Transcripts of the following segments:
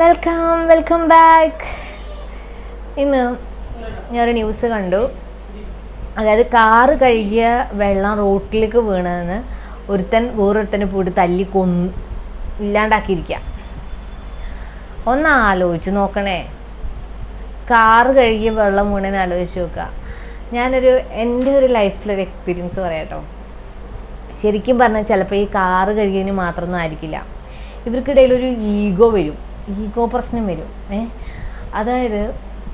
Welcome welcome back ഇന്ന് ഞാനൊരു news കണ്ടു. അതായത് കാറ് കഴുകിയ വെള്ളം റോട്ടിലേക്ക് വീണതെന്ന് ഒരുത്തൻ വേറൊരുത്തനെ പോയിട്ട് തല്ലി കൊന്ന് ഇല്ലാണ്ടാക്കിയിരിക്കുക ഒന്ന് ആലോചിച്ച് നോക്കണേ. കാറ് കഴുകിയ വെള്ളം വീണതിന് ആലോചിച്ച് നോക്കുക ഞാനൊരു എന്റെ ഒരു ലൈഫിലൊരു എക്സ്പീരിയൻസ് പറയാട്ടോ. ശരിക്കും പറഞ്ഞാൽ ചിലപ്പോൾ ഈ കാറ് കഴുകിയതിന് മാത്രമൊന്നും ആയിരിക്കില്ല. ഇവർക്കിടയിൽ ഒരു ഈഗോ വരും. ഈഗോ പ്രശ്നം വരും. ഏ? അതായത്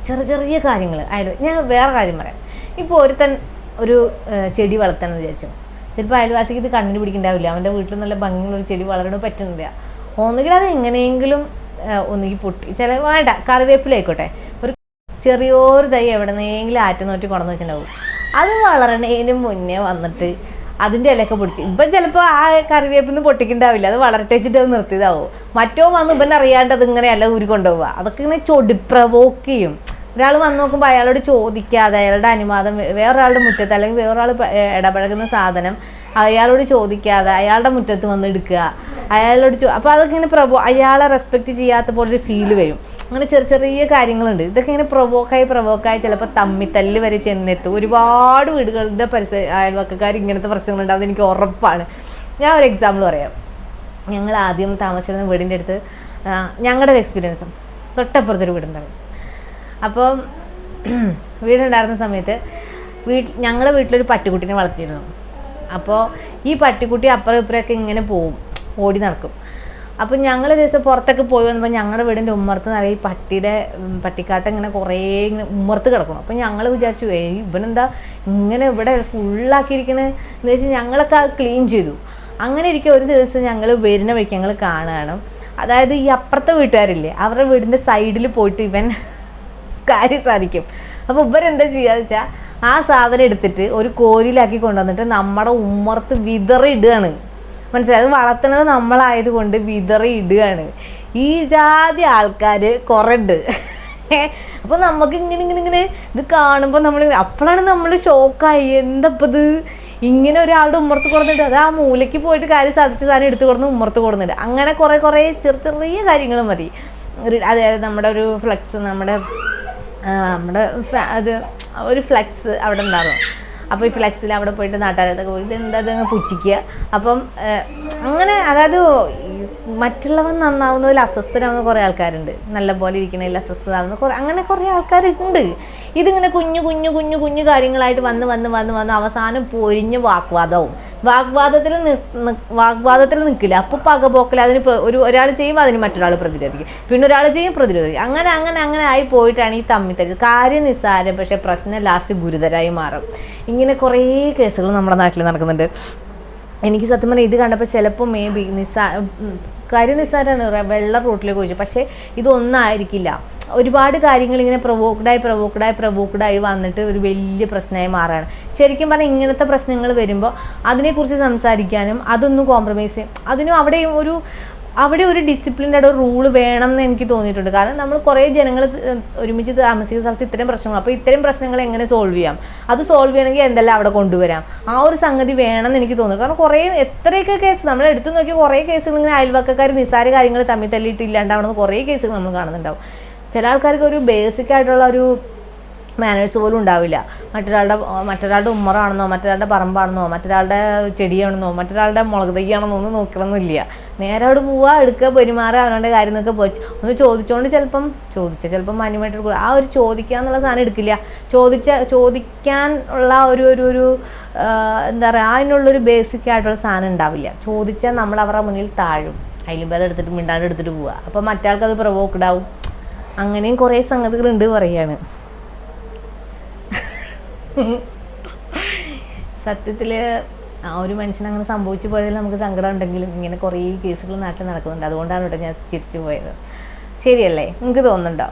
ചെറിയ ചെറിയ കാര്യങ്ങൾ അയൽ ഞാൻ വേറെ കാര്യം പറയാം. ഇപ്പോൾ ഒരുത്തൻ ഒരു ചെടി വളർത്തണം എന്ന് വിചാരിച്ചു. ചിലപ്പോൾ അയൽവാസിക്ക് ഇത് കണ്ണിന് പിടിക്കണ്ടാവില്ല. അവന്റെ വീട്ടിൽ നല്ല ഭംഗിയുള്ള ഒരു ചെടി വളരണോ പറ്റുന്നില്ല. ഒന്നുകിൽ അത് എങ്ങനെയെങ്കിലും ഒന്നുകിൽ പൊട്ടി. ചില വേണ്ട കറിവേപ്പിലായിക്കോട്ടെ ഒരു ചെറിയൊരു തൈ എവിടെന്നെങ്കിലും ആറ്റുനോറ്റി കൊണ്ടു വെച്ചിട്ടുണ്ടാവും. അത് വളരണേന് മുന്നേ വന്നിട്ട് അതിന്റെ ഇലയൊക്കെ പൊടിച്ച്. ഇപ്പം ചിലപ്പോൾ ആ കറിവേപ്പിന്ന് പൊട്ടിക്കണ്ടാവില്ല. അത് വളരട്ടെ വെച്ചിട്ട് അത് നിർത്തിയതാവും. മറ്റോ വന്ന് ഇവൻ അറിയാണ്ട് അത് ഇങ്ങനെ ഇല ഊരി കൊണ്ടുപോവുക. അതൊക്കെ ഇങ്ങനെ ചൊടി പ്രവോക്ക് ചെയ്യും. ഒരാൾ വന്ന് നോക്കുമ്പോൾ അയാളോട് ചോദിക്കാതെ അയാളുടെ അനുവാദം വേറൊരാളുടെ മുറ്റത്ത് അല്ലെങ്കിൽ വേറൊരാൾ ഇടപഴകുന്ന സാധനം അയാളോട് ചോദിക്കാതെ അയാളുടെ മുറ്റത്ത് വന്ന് എടുക്കുക. അയാളോട് ചോ അപ്പോൾ അതൊക്കെ ഇങ്ങനെ പ്രവോ അയാളെ റെസ്പെക്റ്റ് ചെയ്യാത്ത പോലെ ഒരു ഫീൽ വരും. അങ്ങനെ ചെറിയ ചെറിയ കാര്യങ്ങളുണ്ട്. ഇതൊക്കെ ഇങ്ങനെ പ്രൊവോക്കായി പ്രൊവോക്കായി ചിലപ്പോൾ തമ്മിത്തല്ല് വരെ ചെന്നെത്തും. ഒരുപാട് വീടുകളുടെ പരിസര അയൽവക്കക്കാർ ഇങ്ങനത്തെ പ്രശ്നങ്ങളുണ്ടാവും എനിക്ക് ഉറപ്പാണ്. ഞാൻ ഒരു എക്സാമ്പിൾ പറയാം. ഞങ്ങൾ ആദ്യം താമസിച്ചിരുന്ന വീടിന്റെ അടുത്ത് ഞങ്ങളുടെ ഒരു എക്സ്പീരിയൻസും തൊട്ടപ്പുറത്തൊരു വീടുണ്ടാവും അപ്പം വീടുണ്ടായിരുന്ന സമയത്ത് വീട്ടിൽ ഞങ്ങളുടെ വീട്ടിലൊരു പട്ടിക്കുട്ടീനെ വളർത്തിയിരുന്നു. അപ്പോൾ ഈ പട്ടിക്കുട്ടി അപ്പുറം ഇപ്പുറമൊക്കെ ഇങ്ങനെ പോവും. ഓടി നടക്കും. അപ്പം ഞങ്ങൾ ദിവസം പുറത്തൊക്കെ പോയി വന്നപ്പോൾ ഞങ്ങളുടെ വീടിന്റെ ഉമ്മർത്ത് നിറയെ ഈ പട്ടിയുടെ പട്ടിക്കാട്ടം ഇങ്ങനെ കുറേ ഇങ്ങനെ ഉമ്മർത്ത് കിടക്കണം അപ്പം ഞങ്ങൾ വിചാരിച്ചു ഏയ് ഇവനെന്താ ഇങ്ങനെ ഇവിടെ ഫുള്ളാക്കിയിരിക്കണേ? എന്ന് വെച്ചാൽ ഞങ്ങളൊക്കെ ക്ലീൻ ചെയ്തു. അങ്ങനെ ഇരിക്കുക ഒരു ദിവസം ഞങ്ങൾ വരുന്ന വഴിക്ക് ഞങ്ങൾ കാണുകയാണ്. അതായത് ഈ അപ്പുറത്തെ വീട്ടുകാരില്ലേ അവരുടെ വീടിന്റെ സൈഡിൽ പോയിട്ട് ഇവൻ കാര്യം സാധിക്കും. അപ്പോൾ ഇവരെന്താ ചെയ്യുക വെച്ചാൽ ആ സാധനം എടുത്തിട്ട് ഒരു കോരിലാക്കി കൊണ്ടുവന്നിട്ട് നമ്മുടെ ഉമ്മർത്ത് വിതറി ഇടുകയാണ് മനസ്സിലായി? അത് വളർത്തുന്നത് നമ്മളായതുകൊണ്ട് വിതറി ഇടുകയാണ്. ഈ ജാതി ആൾക്കാർ കുറണ്ട്. അപ്പോൾ നമുക്ക് ഇങ്ങനെ ഇങ്ങനെ ഇങ്ങനെ ഇത് കാണുമ്പോൾ നമ്മൾ അപ്പോഴാണ് നമ്മൾ ഷോക്കായി. എന്തപ്പോൾ ഇത്? ഇങ്ങനെ ഒരാളുടെ ഉമ്മർത്ത് കൊടുത്തിട്ട് അത് ആ മൂലയ്ക്ക് പോയിട്ട് കാര്യം സാധിച്ച സാധനം എടുത്തു കൊടുന്ന് ഉമ്മർത്ത് കൊടുന്നിട്ട്. അങ്ങനെ കുറേ കുറേ ചെറിയ ചെറിയ കാര്യങ്ങൾ മതി. അതായത് നമ്മുടെ ഒരു ഫ്ലെക്സ് നമ്മുടെ നമ്മുടെ അത് ഒരു ഫ്ലെക്സ് അവിടെ ഉണ്ടായിരുന്നു അപ്പോൾ ഈ ഫ്ലെക്സിൽ അവിടെ പോയിട്ട് നാട്ടുകാരത്തൊക്കെ പോയി ഇതെന്താ അതങ്ങ് പുച്ഛിക്കുക. അപ്പം അങ്ങനെ അതായത് മറ്റുള്ളവൻ നന്നാവുന്നതിൽ അസ്വസ്ഥരാകുന്ന കുറേ ആൾക്കാരുണ്ട്. നല്ല പോലെ ഇരിക്കുന്നതിൽ അസ്വസ്ഥരാകുന്ന കുറേ അങ്ങനെ കുറേ ആൾക്കാരുണ്ട്. ഇതിങ്ങനെ കുഞ്ഞു കുഞ്ഞു കുഞ്ഞു കുഞ്ഞു കാര്യങ്ങളായിട്ട് വന്ന് വന്ന് വന്ന് വന്ന് അവസാനം പൊരിഞ്ഞ് വാഗ്വാദവും വാഗ്വാദത്തിൽ വാഗ്വാദത്തിൽ നിൽക്കില്ല. അപ്പോൾ പകപോക്കൽ അതിന് ഒരു ഒരാൾ ചെയ്യുമ്പോൾ അതിന് മറ്റൊരാൾ പ്രതിരോധിക്കും. പിന്നെ ഒരാൾ ചെയ്യും പ്രതിരോധിക്കും. അങ്ങനെ അങ്ങനെ അങ്ങനെ ആയി പോയിട്ടാണ് ഈ തമ്മി തമ്മിത്തല്ല് കാര്യം നിസ്സാരം പക്ഷേ പ്രശ്നം ലാസ്റ്റ് ഗുരുതരമായി മാറും. ഇങ്ങനെ കുറേ കേസുകൾ നമ്മുടെ നാട്ടിൽ നടക്കുന്നുണ്ട്. എനിക്ക് സത്യം പറഞ്ഞാൽ ഇത് കണ്ടപ്പോൾ ചിലപ്പോൾ മേ ബി നിസ്സാ കാര്യം നിസ്സാരമാണ് വെള്ള റോട്ടിലേക്ക് ഒഴിച്ചു. പക്ഷേ ഇതൊന്നായിരിക്കില്ല ഒരുപാട് കാര്യങ്ങൾ ഇങ്ങനെ പ്രൊവോക്ഡായി പ്രൊവോക്ഡായി പ്രൊവോക്ഡായി വന്നിട്ട് ഒരു വലിയ പ്രശ്നമായി മാറുകയാണ് ശരിക്കും പറഞ്ഞാൽ ഇങ്ങനത്തെ പ്രശ്നങ്ങൾ വരുമ്പോൾ അതിനെക്കുറിച്ച് സംസാരിക്കാനും അതൊന്നും കോംപ്രമൈസ് അതിനും അവിടെയും ഒരു അവിടെ ഒരു ഡിസിപ്ലിന്റെ ഒരു റൂൾ വേണം എന്ന് എനിക്ക് തോന്നിയിട്ടുണ്ട്. കാരണം നമ്മൾ കുറേ ജനങ്ങൾ ഒരുമിച്ച് താമസിക്കുന്ന സ്ഥലത്ത് ഇത്തരം പ്രശ്നങ്ങൾ അപ്പോൾ ഇത്തരം പ്രശ്നങ്ങൾ എങ്ങനെ സോൾവ് ചെയ്യാം? അത് സോൾവ് ചെയ്യണമെങ്കിൽ എന്തെല്ലാം അവിടെ കൊണ്ടുവരാം? ആ ഒരു സംഗതി വേണം എന്ന് എനിക്ക് തോന്നുന്നു. കാരണം കുറേ എത്രയൊക്കെ കേസ് നമ്മൾ എടുത്തു നോക്കി കുറേ കേസുകൾ ഇങ്ങനെ അയൽവക്കക്കാർ നിസ്സാര കാര്യങ്ങൾ തമ്മിൽ തല്ലിയിട്ട് ഇല്ലാണ്ടാവുന്ന കുറേ കേസുകൾ നമ്മൾ കാണുന്നുണ്ടാവും. ചില ആൾക്കാർക്ക് ഒരു ബേസിക് ആയിട്ടുള്ള ഒരു മാനേഴ്സ് പോലും ഉണ്ടാവില്ല. മറ്റൊരാളുടെ മറ്റൊരാളുടെ ഉമ്മറാണെന്നോ മറ്റൊരാളുടെ പറമ്പാണെന്നോ മറ്റൊരാളുടെ ചെടിയാണെന്നോ മറ്റൊരാളുടെ മുളക് തൈയാണെന്നോ ഒന്നും നോക്കണമെന്നില്ല നേരെ അവിടെ പോവുക എടുക്കുക പെരുമാറുക അവരുടെ കാര്യം എന്നൊക്കെ പോയി ഒന്ന് ചോദിച്ചുകൊണ്ട് ചിലപ്പം ചോദിച്ച ചിലപ്പം മാന്യമായിട്ട് ആ ഒരു ചോദിക്കുക എന്നുള്ള സാധനം എടുക്കില്ല. ചോദിച്ച ചോദിക്കാൻ ഉള്ള ഒരു ഒരു ഒരു എന്താ പറയുക അതിനുള്ളൊരു ബേസിക് ആയിട്ടുള്ള സാധനം ഉണ്ടാവില്ല. ചോദിച്ചാൽ നമ്മൾ അവരുടെ മുന്നിൽ താഴും. അതിലും അത് എടുത്തിട്ട് മിണ്ടാണ്ട് എടുത്തിട്ട് പോവുക അപ്പം മറ്റാൾക്കത് ആവും അങ്ങനെയും കുറേ സംഗതികളുണ്ട് പറയാണ്. സത്യത്തിൽ ആ ഒരു മനുഷ്യൻ അങ്ങനെ സംഭവിച്ചു പോയതിൽ നമുക്ക് സങ്കടം ഉണ്ടെങ്കിലും ഇങ്ങനെ കുറേ കേസുകൾ നാട്ടിൽ നടക്കുന്നുണ്ട്. അതുകൊണ്ടാണ് കേട്ടോ ഞാൻ ചിരിച്ചു പോയത്. ശരിയല്ലേ? നിങ്ങൾക്ക് തോന്നുന്നുണ്ടോ?